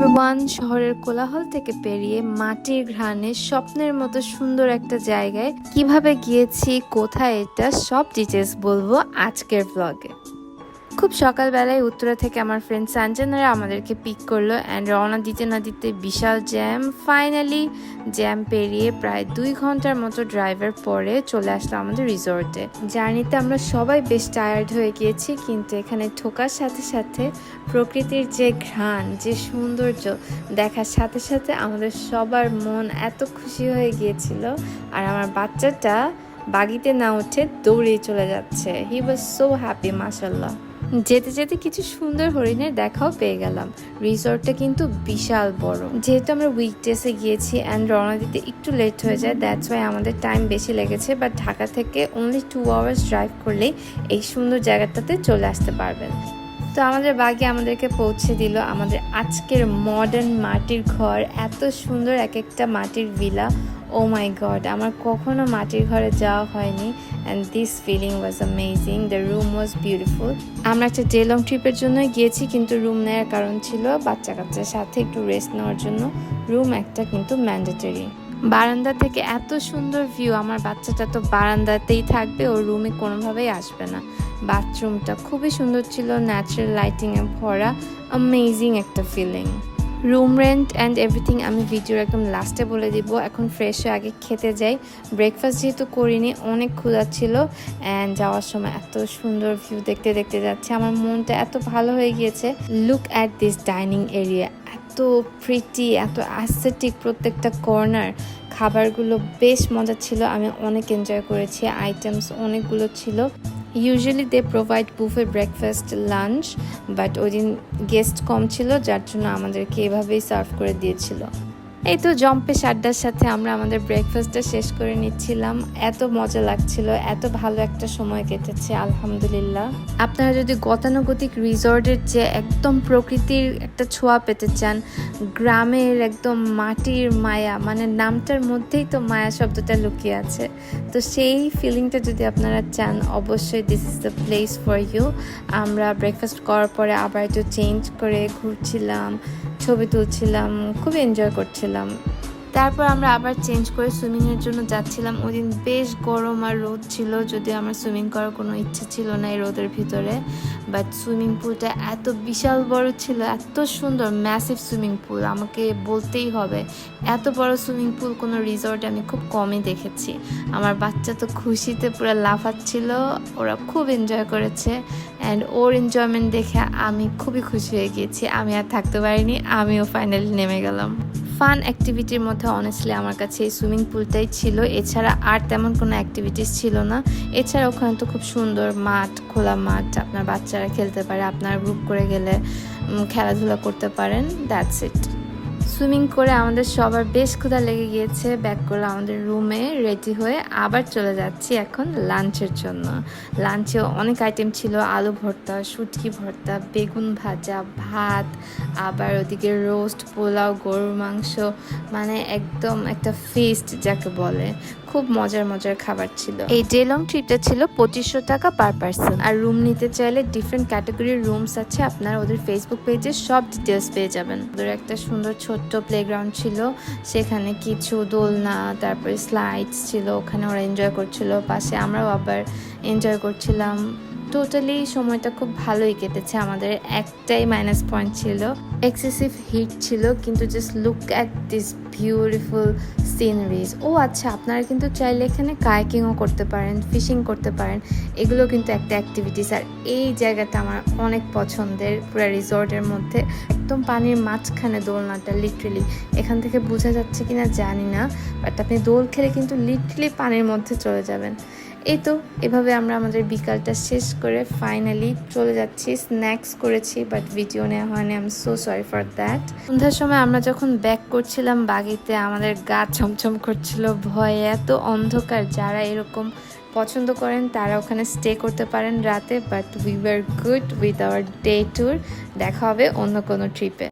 Everyone শহরের কোলাহল থেকে পেরিয়ে মাটির ঘ্রাণে স্বপ্নের মতো সুন্দর একটা জায়গায় কীভাবে গিয়েছি, কোথায় এটা, সব ডিটেলস বলব আজকের ব্লগে খুব সকালবেলায় উত্তরা থেকে আমার ফ্রেন্ড সানজানারা আমাদেরকে পিক করল অ্যান্ড রওনা দিতে না দিতে বিশাল জ্যাম ফাইনালি জ্যাম পেরিয়ে প্রায় দুই ঘণ্টার মতো ড্রাইভার পরে চলে আসলো আমাদের রিসোর্টে জার্নিতে আমরা সবাই বেশ টায়ার্ড হয়ে গিয়েছি, কিন্তু এখানে ঠোকার সাথে সাথে প্রকৃতির যে ঘ্রাণ, যে সৌন্দর্য দেখার সাথে সাথে আমাদের সবার মন এত খুশি হয়ে গিয়েছিল আর আমার বাচ্চাটা বাগিতে না উঠে দৌড়েই চলে যাচ্ছে। হি ওয়াজ সো হ্যাপি মাসাল্লাহ যেতে যেতে কিছু সুন্দর হরিণের দেখাও পেয়ে গেলাম। রিসর্টটা কিন্তু বিশাল বড়। যেহেতু আমরা উইকডেসে গিয়েছি অ্যান্ড রওনা দিতে একটু লেট হয়ে যায় দ্যাটস ওয়াই আমাদের টাইম বেশি লেগেছে বাট ঢাকা থেকে অনলি টু আওয়ার্স ড্রাইভ করলেই এই সুন্দর জায়গাটাতে চলে আসতে পারবেন। তো আমাদের বাগে আমাদেরকে পৌঁছে দিল আমাদের আজকের মডার্ন মাটির ঘর, এত সুন্দর এক একটা মাটির ভিলা ও মাই গড আমার কখনো মাটির ঘরে যাওয়া হয়নি and this feeling was amazing the room was beautiful আমরা একটা ডে লং ট্রিপের জন্যই গিয়েছি, কিন্তু রুম নেওয়ার কারণ ছিল বাচ্চা কাচ্চার সাথে একটু রেস্ট নেওয়ার জন্য। রুম একটা কিন্তু ম্যান্ডেটরি বারান্দা থেকে এত সুন্দর ভিউ আমার বাচ্চাটা তো বারান্দাতেই থাকবে ও রুমে কোনোভাবেই আসবে না। বাথরুমটা খুবই সুন্দর ছিল ন্যাচারাল লাইটিংয়ে ভরা অ্যামেজিং একটা feeling room rent and everything আমি ভিডিওর একদম লাস্টে বলে দিব। এখন ফ্রেশ হয়ে আগে খেতে যাই। ব্রেকফাস্ট যেহেতু করিনি, অনেক ক্ষুধা ছিল অ্যান্ড যাওয়ার সময় এত সুন্দর ভিউ দেখতে দেখতে যাচ্ছে। আমার মনটা এত ভালো হয়ে গিয়েছে। Look at this dining area এত প্রিটি এত অ্যাসেটিক প্রত্যেকটা কর্নার খাবারগুলো বেশ মজা ছিল। আমি অনেক এনজয় করেছি। আইটেমস অনেকগুলো ছিল। Usually they provide buffet breakfast lunch but ওই দিন গেস্ট কম ছিল, যার জন্য আমাদেরকে এভাবেই সার্ভ করে দিয়েছিল। এই তো জম্পে সাড্ডার সাথে আমরা আমাদের ব্রেকফাস্টটা শেষ করে নিচ্ছিলাম। এত মজা লাগছিল, এত ভালো একটা সময় কেটেছে, আলহামদুলিল্লাহ। আপনারা যদি গতানুগতিক রিসর্টের যে একদম প্রকৃতির একটা ছোঁয়া পেতে চান, গ্রামের একদম মাটির মায়া মানে নামটার মধ্যেই তো মায়া শব্দটা লুকিয়ে আছে। তো সেই ফিলিংটা যদি আপনারা চান, অবশ্যই this is the place for you আমরা ব্রেকফাস্ট করার পরে আবার একটু চেঞ্জ করে ঘুরছিলাম, ছবি তুলছিলাম খুব এনজয় করছিলাম। তারপর আমরা আবার চেঞ্জ করে সুইমিংয়ের জন্য যাচ্ছিলাম। ওই দিন বেশ গরম আর রোদ ছিল, যদিও আমার সুইমিং করার কোনো ইচ্ছে ছিল না এই রোদের ভিতরে। বাট সুইমিং পুলটা এত বিশাল বড় ছিল, এত সুন্দর ম্যাসিভ সুইমিং পুল, আমাকে বলতেই হবে। এত বড় সুইমিং পুল কোনো রিসর্টে আমি খুব কমই দেখেছি। আমার বাচ্চা তো খুশিতে পুরো লাফাচ্ছিল, ওরা খুব এনজয় করেছে। অ্যান্ড ওর এনজয়মেন্ট দেখে আমি খুবই খুশি হয়ে গিয়েছি, আমি আর থাকতে পারিনি, আমিও ফাইনালি নেমে গেলাম। ফান অ্যাক্টিভিটির মধ্যে অনেস্টলি আমার কাছে এই সুইমিং পুলটাই ছিল। এছাড়া আর তেমন কোনো অ্যাক্টিভিটিস ছিল না। এছাড়া ওখানে তো খুব সুন্দর মাঠ, খোলা মাঠ, আপনার বাচ্চারা খেলতে পারে, আপনার গ্রুপ করে গেলে খেলাধুলা করতে পারেন দ্যাটস ইট সুইমিং করে আমাদের সবার বেশ ক্ষুধা লেগে গিয়েছে। ব্যাক করে আমাদের রুমে, রেডি হয়ে আবার চলে যাচ্ছি এখন লাঞ্চের জন্য। লাঞ্চে অনেক আইটেম ছিল, আলু ভর্তা, শুটকি ভর্তা, বেগুন ভাজা, ভাত, আবার ওদিকে রোস্ট, পোলাও, গরুর মাংস মানে একদম একটা ফিস্ট যাকে বলে। খুব মজার মজার খাবার ছিল। এই ডে লং ট্রিপটা ছিল পঁচিশশো টাকা পার পার্সন আর রুম নিতে চাইলে ডিফারেন্ট ক্যাটাগরির রুমস আছে আপনার ওদের ফেসবুক পেজে সব ডিটেলস পেয়ে যাবেন। ওদের একটা সুন্দর ছোট্ট প্লেগ্রাউন্ড ছিল সেখানে কিছু দোলনা তারপরে স্লাইডস ছিল ওখানে ওরা এনজয় করছিল পাশে আমরাও আবার এনজয় করছিলাম। টোটালি সময়টা খুব ভালোই কেটেছে। আমাদের একটাই মাইনাস পয়েন্ট ছিল। এক্সেসিভ হিট ছিল, কিন্তু just look at this beautiful sceneries ও আচ্ছা আপনারা কিন্তু চাইলে এখানে কাইকিংও করতে পারেন ফিশিং করতে পারেন। এগুলো কিন্তু একটা অ্যাক্টিভিটিস আর এই জায়গাটা আমার অনেক পছন্দের, পুরো রিসর্টের মধ্যে। একদম পানির মাঝখানে দোলনাটা লিটারেলি এখান থেকে বোঝা যাচ্ছে কিনা জানি না বাট আপনি দোল খেলে কিন্তু লিটারেলি পানির মধ্যে চলে যাবেন। এই তো, এভাবে আমরা আমাদের বিকালটা শেষ করে ফাইনালি চলে যাচ্ছি। স্ন্যাক্স করেছি বাট ভিডিও নেওয়া হয়নি। I am so sorry for that সন্ধ্যার সময় আমরা যখন ব্যাক করছিলাম বাগিতে, আমাদের গা ছমছম করছিল, ভয়ে এত অন্ধকার। যারা এরকম পছন্দ করেন, তারা ওখানে স্টে করতে পারেন রাতে but we were good with our day tour দেখা হবে অন্য কোনো ট্রিপে